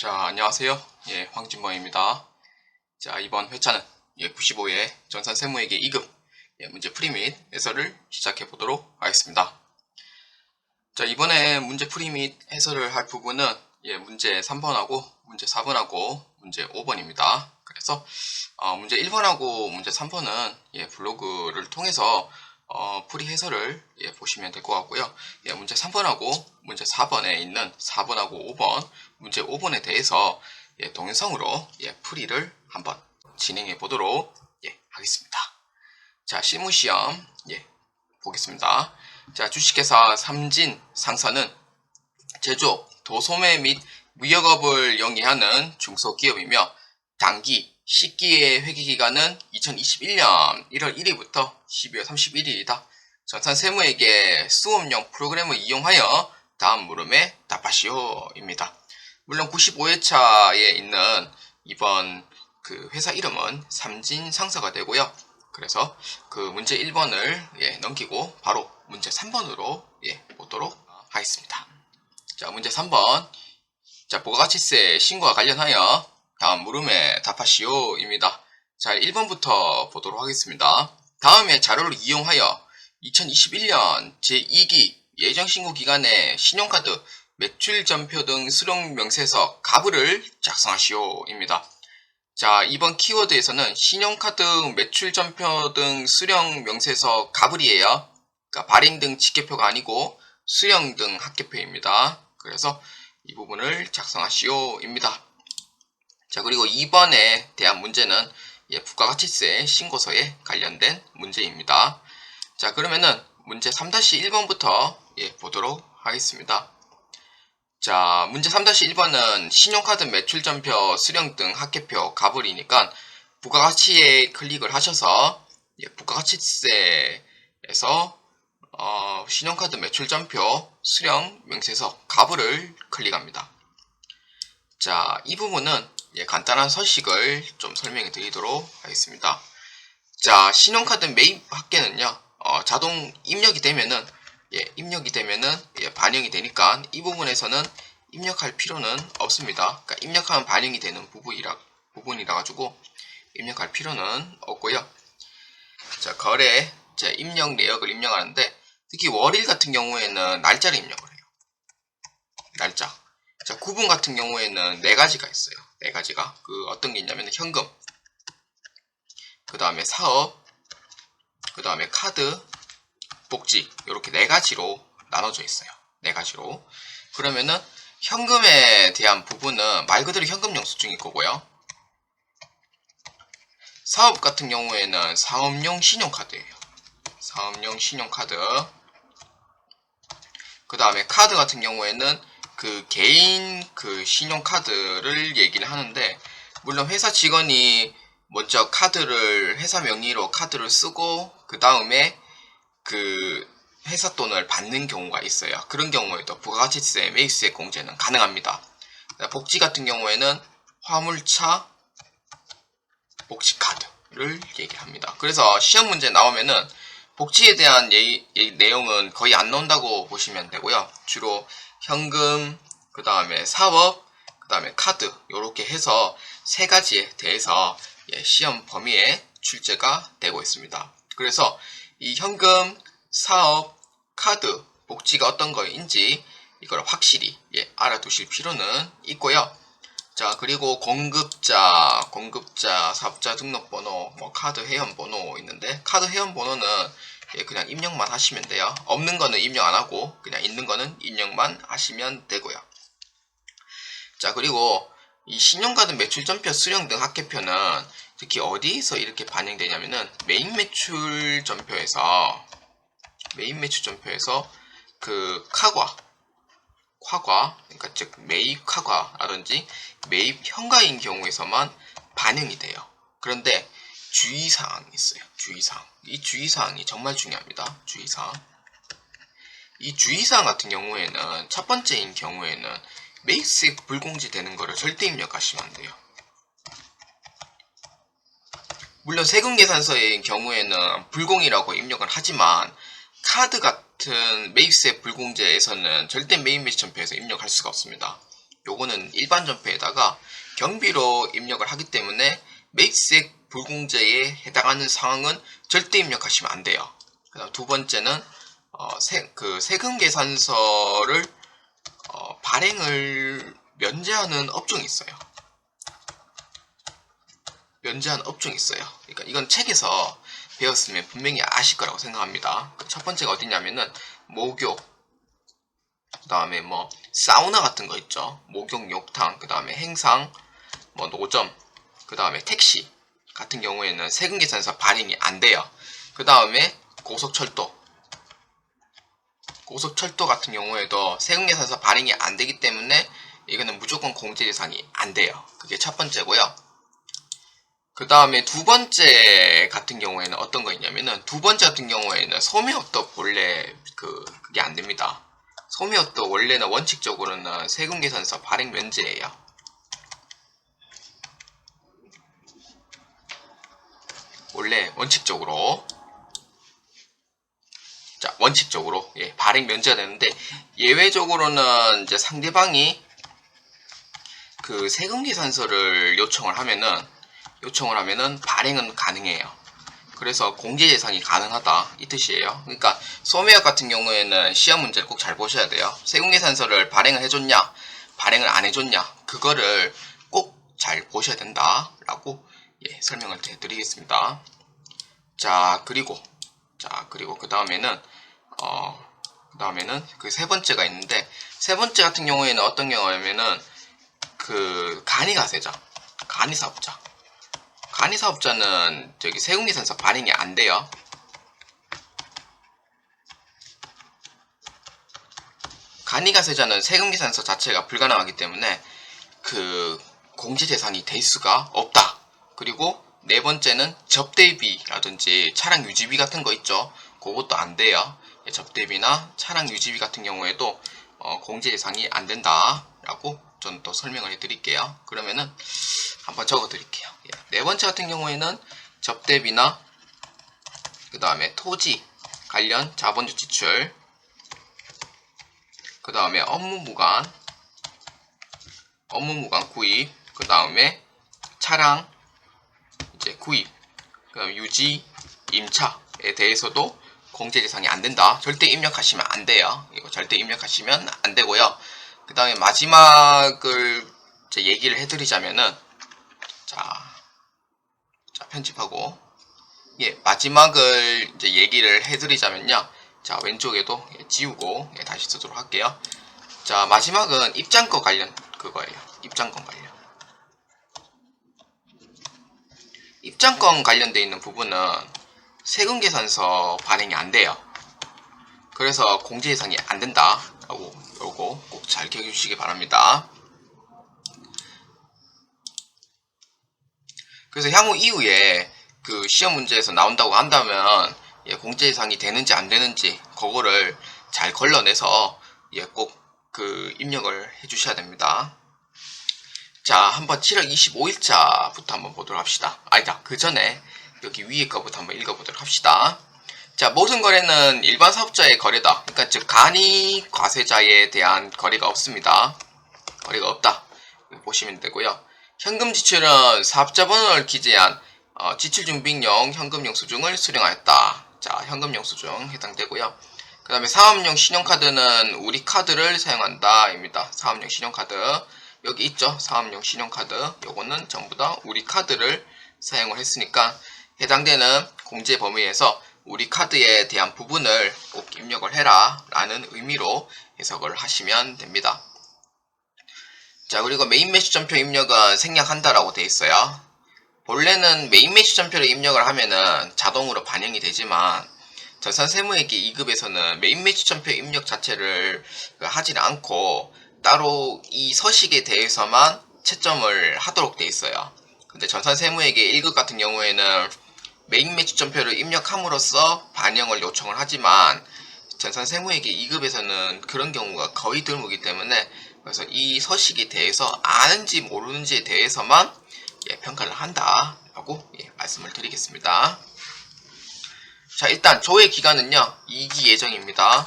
자, 안녕하세요. 예, 황진범입니다. 자, 이번 회차는 예, 95회 전산 세무회계 2급 예, 문제 풀이 및 해설을 시작해 보도록 하겠습니다. 자, 이번에 문제 풀이 및 해설을 할 부분은 예, 문제 3번하고 문제 4번하고 문제 5번입니다. 그래서 어, 문제 1번하고 문제 3번은 예, 블로그를 통해서 어, 풀이 해설을 예, 보시면 될 것 같고요. 예, 문제 3번하고 문제 4번에 있는 4번하고 5번, 문제 5번에 대해서 예, 동영상으로 예, 풀이를 한번 진행해 보도록 예, 하겠습니다. 자, 실무 시험 예, 보겠습니다. 자, 주식회사 삼진 상사는 제조업, 도소매 및 무역업을 영위하는 중소기업이며 단기 시기의 회계기간은 2021년 1월 1일부터 12월 31일이다. 전산 세무에게 수업용 프로그램을 이용하여 다음 물음에 답하시오입니다. 물론 95회차에 있는 이번 그 회사 이름은 삼진 상사가 되고요. 그래서 그 문제 1번을 예, 넘기고 바로 문제 3번으로 예, 보도록 하겠습니다. 자, 문제 3번. 자, 부가가치세 신고와 관련하여 다음 물음에 답하시오입니다. 자, 1번부터 보도록 하겠습니다. 다음에 자료를 이용하여 2021년 제2기 예정신고 기간에 신용카드, 매출 전표 등 수령 명세서 가부를 작성하시오입니다. 자, 이번 키워드에서는 신용카드, 매출 전표 등 수령 명세서 가불이에요. 그러니까 발행 등 직계표가 아니고 수령 등 학계표입니다. 그래서 이 부분을 작성하시오입니다. 자, 그리고 2번에 대한 문제는 예, 부가가치세 신고서에 관련된 문제입니다. 자, 그러면은 문제 3-1번부터 예, 보도록 하겠습니다. 자, 문제 3-1번은 신용카드 매출전표, 수령 등 학계표, 가불이니까 부가가치에 클릭을 하셔서 예, 부가가치세에서 어, 신용카드 매출전표, 수령, 명세서, 가불을 클릭합니다. 자, 이 부분은 예, 간단한 서식을 좀 설명해 드리도록 하겠습니다. 자, 신용카드 매입 합계는요, 어, 자동 입력이 되면은, 예, 입력이 되면은, 예, 반영이 되니까 이 부분에서는 입력할 필요는 없습니다. 그러니까 입력하면 반영이 되는 부분이라, 부분이라 가지고 입력할 필요는 없고요. 자, 거래, 자, 입력 내역을 입력하는데, 특히 월일 같은 경우에는 날짜를 입력을 해요. 날짜. 자, 구분 같은 경우에는 네 가지가 있어요. 네 가지가. 그 어떤 게 있냐면 현금, 그 다음에 사업, 그 다음에 카드, 복지. 이렇게 네 가지로 나눠져 있어요. 네 가지로. 그러면은 현금에 대한 부분은 말 그대로 현금 영수증일 거고요. 사업 같은 경우에는 사업용 신용카드예요. 사업용 신용카드. 그 다음에 카드 같은 경우에는 그 개인 그 신용카드를 얘기를 하는데 물론 회사 직원이 먼저 카드를 회사 명의로 카드를 쓰고 그 다음에 그 회사 돈을 받는 경우가 있어요. 그런 경우에도 부가가치세 매입세 공제는 가능합니다. 복지 같은 경우에는 화물차 복지 카드를 얘기합니다. 그래서 시험 문제 나오면은 복지에 대한 예, 예, 내용은 거의 안 나온다고 보시면 되고요. 주로 현금, 그 다음에 사업, 그 다음에 카드 이렇게 해서 세 가지에 대해서 예, 시험 범위에 출제가 되고 있습니다. 그래서 이 현금, 사업, 카드, 복지가 어떤 거인지 이걸 확실히 예, 알아두실 필요는 있고요. 자 그리고 공급자, 공급자, 사업자 등록번호, 뭐 카드 회원번호 있는데 카드 회원번호는 예, 그냥 입력만 하시면 돼요. 없는 거는 입력 안 하고 그냥 있는 거는 입력만 하시면 되고요. 자 그리고 이 신용카드 매출 전표 수령 등 학계표는 특히 어디에서 이렇게 반영되냐면은 메인 매출 전표에서 메인 매출 전표에서 그 카과 과과 그러니까 즉 매입 카과라든지 매입 현가인 경우에서만 반영이 돼요. 그런데 주의사항이 있어요. 주의사항. 이 주의사항이 정말 중요합니다. 주의사항. 이 주의사항 같은 경우에는 첫 번째인 경우에는 매입세 불공지 되는 거를 절대 입력하시면 안 돼요. 물론 세금 계산서의 경우에는 불공이라고 입력을 하지만 카드 같은 매입세 불공제에서는 절대 매입 매출전표에서 입력할 수가 없습니다. 요거는 일반 점표에다가 경비로 입력을 하기 때문에 매입세액 불공제에 해당하는 상황은 절대 입력하시면 안 돼요. 두 번째는 어, 세, 그 세금 계산서를 어, 발행을 면제하는 업종이 있어요. 면제하는 업종이 있어요. 그러니까 이건 책에서 배웠으면 분명히 아실 거라고 생각합니다. 그첫 번째가 어디냐면은 목욕, 그 다음에 뭐 사우나 같은 거 있죠. 목욕, 욕탕, 그 다음에 행상, 뭐 노점, 그 다음에 택시 같은 경우에는 세금 계산서 발행이 안 돼요. 그 다음에 고속철도, 고속철도 같은 경우에도 세금 계산서 발행이 안 되기 때문에 이거는 무조건 공제 대상이 안 돼요. 그게 첫 번째고요. 그 다음에 두 번째 같은 경우에는 어떤 거 있냐면은 두 번째 같은 경우에는 소매업도 원래 그 그게 안 됩니다. 소매업도 원래는 원칙적으로는 세금 계산서 발행 면제예요. 원래 원칙적으로 자 원칙적으로 예, 발행 면제가 되는데 예외적으로는 이제 상대방이 그 세금 계산서를 요청을 하면은 요청을 하면은 발행은 가능해요. 그래서 공제 예상이 가능하다 이 뜻이에요. 그러니까 소매업 같은 경우에는 시험 문제를 꼭 잘 보셔야 돼요. 세금 계산서를 발행을 해줬냐, 발행을 안 해줬냐 그거를 꼭 잘 보셔야 된다라고 예, 설명을 해드리겠습니다. 자 그리고 자 그리고 그 다음에는 어, 그 다음에는 그 세 번째가 있는데 세 번째 같은 경우에는 어떤 경우냐면은 그 간이가 세자, 간이 사업자. 간이 사업자는 저기 세금계산서 발행이 안 돼요. 간이가 세자는 세금계산서 자체가 불가능하기 때문에 그 공제 대상이 될 수가 없다. 그리고 네 번째는 접대비라든지 차량 유지비 같은 거 있죠. 그것도 안 돼요. 접대비나 차량 유지비 같은 경우에도 어, 공제 대상이 안 된다라고 저는 또 설명을 해드릴게요. 그러면은 한번 적어드릴게요. 예, 네 번째 같은 경우에는 접대비나 그 다음에 토지 관련 자본주 지출 그 다음에 업무무관 업무무관 구입 그 다음에 차량 이제 구입 유지 임차에 대해서도 공제 대상이 안 된다. 절대 입력하시면 안 돼요. 이거 절대 입력하시면 안 되고요. 그 다음에 마지막을 이제 얘기를 해드리자면은 자, 자 편집하고 예 마지막을 이제 얘기를 해드리자면요. 자 왼쪽에도 예, 지우고 예, 다시 쓰도록 할게요. 자 마지막은 입장권 관련 그거예요. 입장권 관련. 입장권 관련돼 있는 부분은 세금 계산서 발행이 안 돼요. 그래서 공제 예상이 안 된다라고 요거 꼭 잘 기억해 주시기 바랍니다. 그래서 향후 이후에 그 시험 문제에서 나온다고 한다면 예, 공제 예상이 되는지 안 되는지 그거를 잘 걸러내서 예, 꼭 그 입력을 해 주셔야 됩니다. 자, 한번 7월 25일자부터 한번 보도록 합시다. 아니다, 그 전에 여기 위에 거부터 한번 읽어보도록 합시다. 자, 모든 거래는 일반 사업자의 거래다. 그러니까 즉 간이 과세자에 대한 거래가 없습니다. 거래가 없다. 보시면 되고요. 현금 지출은 사업자 번호를 기재한 어, 지출 준비용 현금 영수증을 수령하였다. 자, 현금 영수증 해당되고요. 그 다음에 사업용 신용카드는 우리 카드를 사용한다 입니다. 사업용 신용카드 여기 있죠. 사업용 신용카드 요거는 전부 다 우리 카드를 사용을 했으니까 해당되는 공제 범위에서 우리 카드에 대한 부분을 꼭 입력을 해라 라는 의미로 해석을 하시면 됩니다. 자 그리고 메인 매치 점표 입력은 생략한다 라고 되어 있어요. 본래는 메인 매치 점표를 입력을 하면은 자동으로 반영이 되지만 전산 세무회계 2급에서는 메인 매치 점표 입력 자체를 하지 않고 따로 이 서식에 대해서만 채점을 하도록 되어 있어요. 근데 전산 세무회계 1급 같은 경우에는 메인 매치 점표를 입력함으로써 반영을 요청을 하지만 전산 세무회계 2급에서는 그런 경우가 거의 드물기 때문에 그래서 이 서식에 대해서 아는지 모르는지에 대해서만 예, 평가를 한다라고 예, 말씀을 드리겠습니다. 자 일단 조회 기간은요 2기 예정입니다.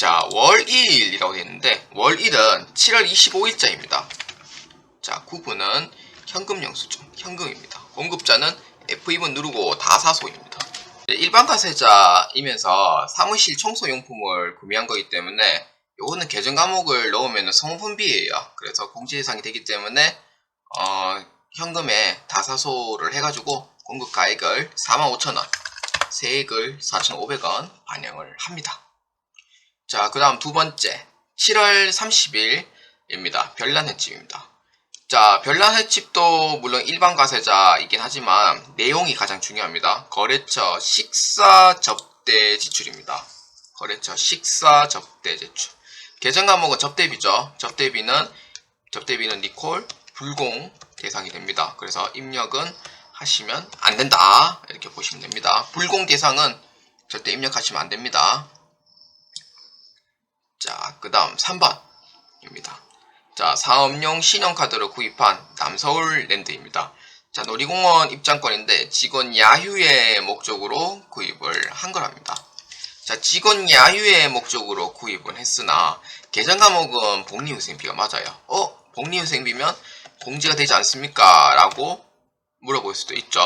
자월 1일이라고 되어 있는데 월월 1은 7월 25일자입니다. 자, 구분은 현금 영수증, 현금입니다. 공급자는 F2번 누르고 다사소입니다. 일반 가세자이면서 사무실 청소용품을 구매한 거기 때문에 요거는 계정 과목을 넣으면 성분비예요. 그래서 공제 대상이 되기 때문에 어, 현금에 다사소를 해가지고 공급 가액을 45,000원, 세액을 4,500원 반영을 합니다. 자, 그 다음 두 번째 7월 30일입니다. 별난 횟집입니다. 자, 별난 횟집도 물론 일반 가세자이긴 하지만 내용이 가장 중요합니다. 거래처 식사 접대 지출입니다. 거래처 식사 접대 지출. 계정 과목은 접대비죠. 접대비는 접대비는 니콜 불공 대상이 됩니다. 그래서 입력은 하시면 안 된다. 이렇게 보시면 됩니다. 불공 대상은 절대 입력하시면 안 됩니다. 자, 그 다음 3번입니다. 자, 사업용 신용카드를 구입한 남서울랜드입니다. 자, 놀이공원 입장권인데 직원 야휴의 목적으로 구입을 한 거랍니다. 자, 직원 야휴의 목적으로 구입을 했으나 계정 과목은 복리후생비가 맞아요. 어? 복리후생비면 공지가 되지 않습니까? 라고 물어볼 수도 있죠.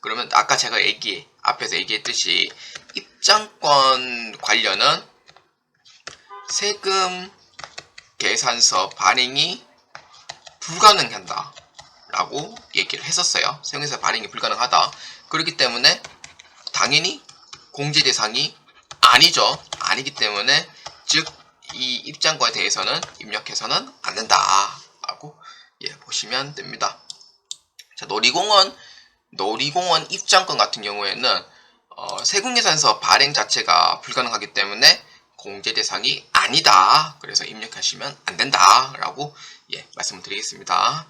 그러면 아까 제가 얘기 앞에서 얘기했듯이 입장권 관련은 세금 계산서 발행이 불가능한다 라고 얘기를 했었어요. 세금계산 발행이 불가능하다. 그렇기 때문에 당연히 공제 대상이 아니죠. 아니기 때문에 즉 이 입장권에 대해서는 입력해서는 안 된다 라고 예, 보시면 됩니다. 자, 놀이공원 놀이공원 입장권 같은 경우에는 어, 세금계산서 발행 자체가 불가능하기 때문에 공제 대상이 아니다. 그래서 입력하시면 안 된다. 라고 예, 말씀을 드리겠습니다.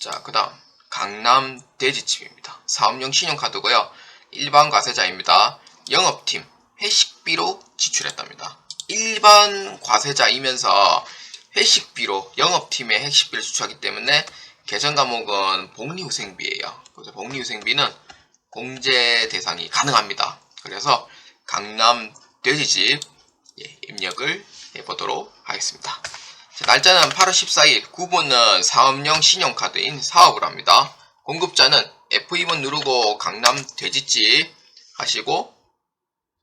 자, 그 다음 강남 돼지집입니다. 사업용 신용카드고요. 일반 과세자입니다. 영업팀 회식비로 지출했답니다. 일반 과세자이면서 회식비로 영업팀의 회식비를 지출하기 때문에 계정 과목은 복리후생비예요. 그래서 복리후생비는 공제 대상이 가능합니다. 그래서 강남 돼지집 예, 입력을 해보도록 하겠습니다. 자, 날짜는 8월 14일, 구분은 사업용 신용카드인 사업을 합니다. 공급자는 F2번 누르고 강남 돼지집 하시고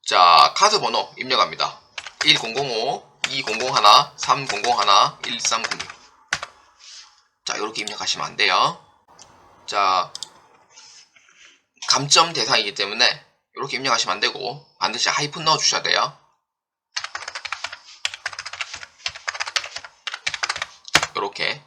자 카드 번호 입력합니다. 1005, 2001, 3001, 1306. 자 이렇게 입력하시면 안 돼요. 자 감점 대상이기 때문에 이렇게 입력하시면 안 되고 반드시 하이픈 넣어 주셔야 돼요. 이렇게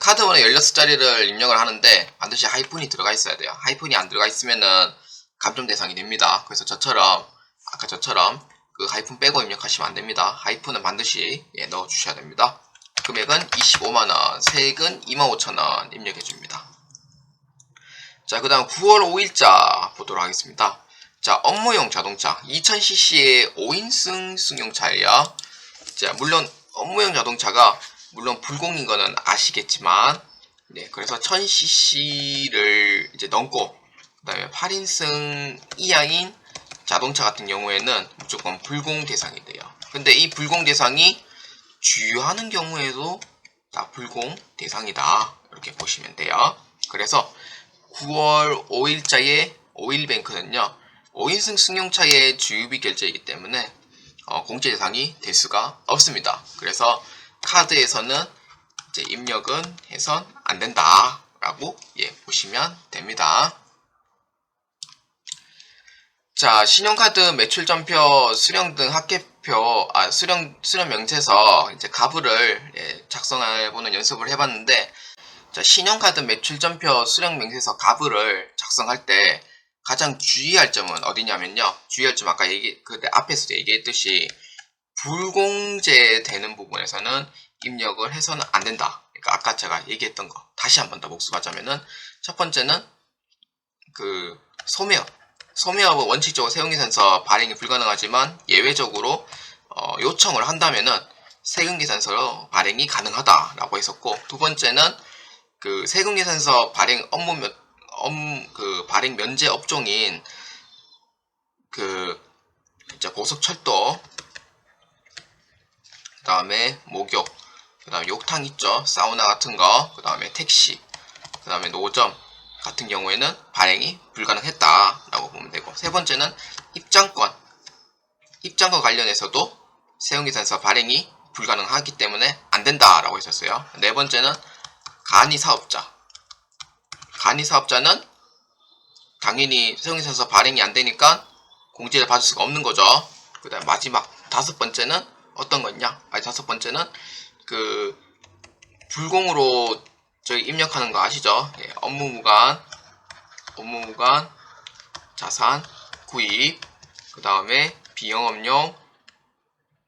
카드 번호 16자리를 입력을 하는데 반드시 하이픈이 들어가 있어야 돼요. 하이픈이 안 들어가 있으면은 감점 대상이 됩니다. 그래서 저처럼 아까 저처럼 그 하이픈 빼고 입력하시면 안 됩니다. 하이픈은 반드시 예, 넣어 주셔야 됩니다. 금액은 25만원, 세액은 25,000원 입력해 줍니다. 자, 그 다음 9월 5일자 보도록 하겠습니다. 자, 업무용 자동차 2000cc의 5인승 승용차예요. 자, 물론 업무용 자동차가 물론 불공인 거는 아시겠지만 네, 그래서 1000cc를 이제 넘고 그다음에 8인승 이하인 자동차 같은 경우에는 무조건 불공 대상이 돼요. 근데 이 불공 대상이 주유하는 경우에도 다 불공 대상이다. 이렇게 보시면 돼요. 그래서 9월 5일자의 오일뱅크는요. 5인승 승용차의 주유비 결제이기 때문에 어, 공제 대상이 될 수가 없습니다. 그래서 카드에서는 이제 입력은 해선 안 된다라고 예, 보시면 됩니다. 자, 신용카드 매출 전표, 수령 등 합계표, 아, 수령, 수령 명세서 이제 가부를 예, 작성해 보는 연습을 해봤는데, 자, 신용카드 매출 전표, 수령 명세서 가부를 작성할 때 가장 주의할 점은 어디냐면요. 주의할 점 아까 얘기, 그때 앞에서도 얘기했듯이 불공제 되는 부분에서는 입력을 해서는 안 된다. 그러니까 아까 제가 얘기했던 거 다시 한 번 더 복습하자면은 첫 번째는 그 소매업 소매업은 원칙적으로 세금계산서 발행이 불가능하지만 예외적으로 어, 요청을 한다면은 세금계산서 발행이 가능하다라고 했었고 두 번째는 그 세금계산서 발행 업무 면, 업무 그 발행 면제 업종인 그 이제 고속철도 다음에 목욕, 그 다음에 욕탕 있죠. 사우나 같은 거, 그 다음에 택시, 그 다음에 노점 같은 경우에는 발행이 불가능했다 라고 보면 되고 세 번째는 입장권, 입장권 관련해서도 세운기사에서 발행이 불가능하기 때문에 안 된다 라고 했었어요. 네 번째는 간이 사업자. 간이 사업자는 당연히 세운기사에서 발행이 안 되니까 공지를 받을 수가 없는 거죠. 그 다음 마지막 다섯 번째는 어떤 거냐? 아니 다섯 번째는 그 불공으로 저희 입력하는 거 아시죠? 예, 업무무관, 업무무관, 자산, 구입, 그 다음에 비영업용,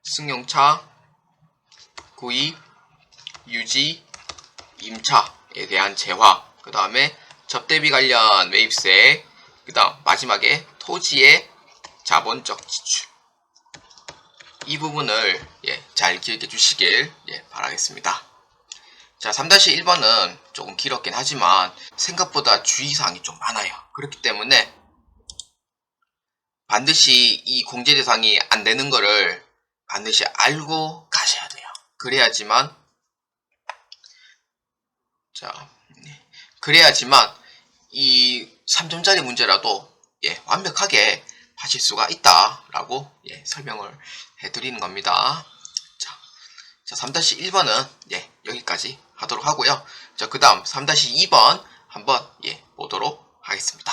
승용차, 구입, 유지, 임차에 대한 재화, 그 다음에 접대비 관련 매입세, 그 다음 마지막에 토지의 자본적 지출. 이 부분을 예, 잘 기억해 주시길 예, 바라겠습니다. 자, 3-1번은 조금 길었긴 하지만 생각보다 주의사항이 좀 많아요. 그렇기 때문에 반드시 이 공제 대상이 안 되는 거를 반드시 알고 가셔야 돼요. 그래야지만 자, 네. 그래야지만 이 3점짜리 문제라도 예, 완벽하게 하실 수가 있다라고 예, 설명을 해드리는 겁니다. 자, 자 3-1번은 예, 여기까지 하도록 하고요. 자, 그 다음 3-2번 한번 예, 보도록 하겠습니다.